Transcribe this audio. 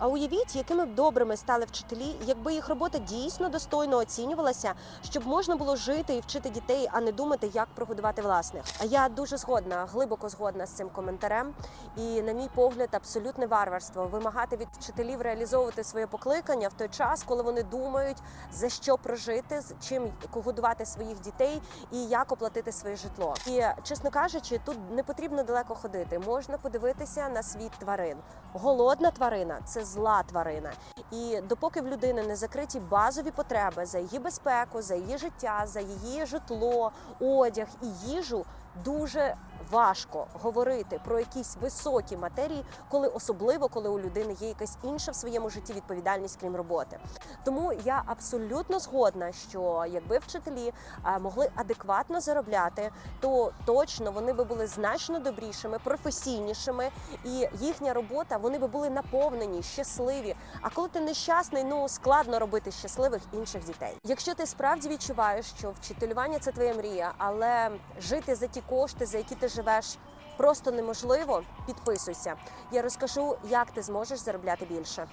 А уявіть, якими б добрими стали вчителі, якби їх робота дійсно достойно оцінювалася, щоб можна було жити і вчити дітей, а не думати, як прогодувати власних. А я дуже згодна, глибоко згодна з цим коментарем. І, на мій погляд, абсолютне варварство вимагати від вчителів реалізовувати своє покликання в той час, коли вони думають за що прожити, з чим годувати своїх дітей і як оплатити своє житло. І чесно кажучи, тут не потрібно далеко ходити. Можна подивитися на світ тварин. Голодна тварина це зла тварина. І допоки в людини не закриті базові потреби за її безпеку, за її життя, за її житло, одяг і їжу, дуже важко говорити про якісь високі матерії, коли особливо коли у людини є якась інша в своєму житті відповідальність, крім роботи. Тому я абсолютно згодна, що якби вчителі могли адекватно заробляти, то точно вони би були значно добрішими, професійнішими, і їхня робота вони би були наповнені, щасливі. А коли ти нещасний, ну складно робити щасливих інших дітей. Якщо ти справді відчуваєш, що вчителювання це твоя мрія, але жити за ті кошти, за які ти живеш. Просто неможливо, підписуйся. Я розкажу, як ти зможеш заробляти більше.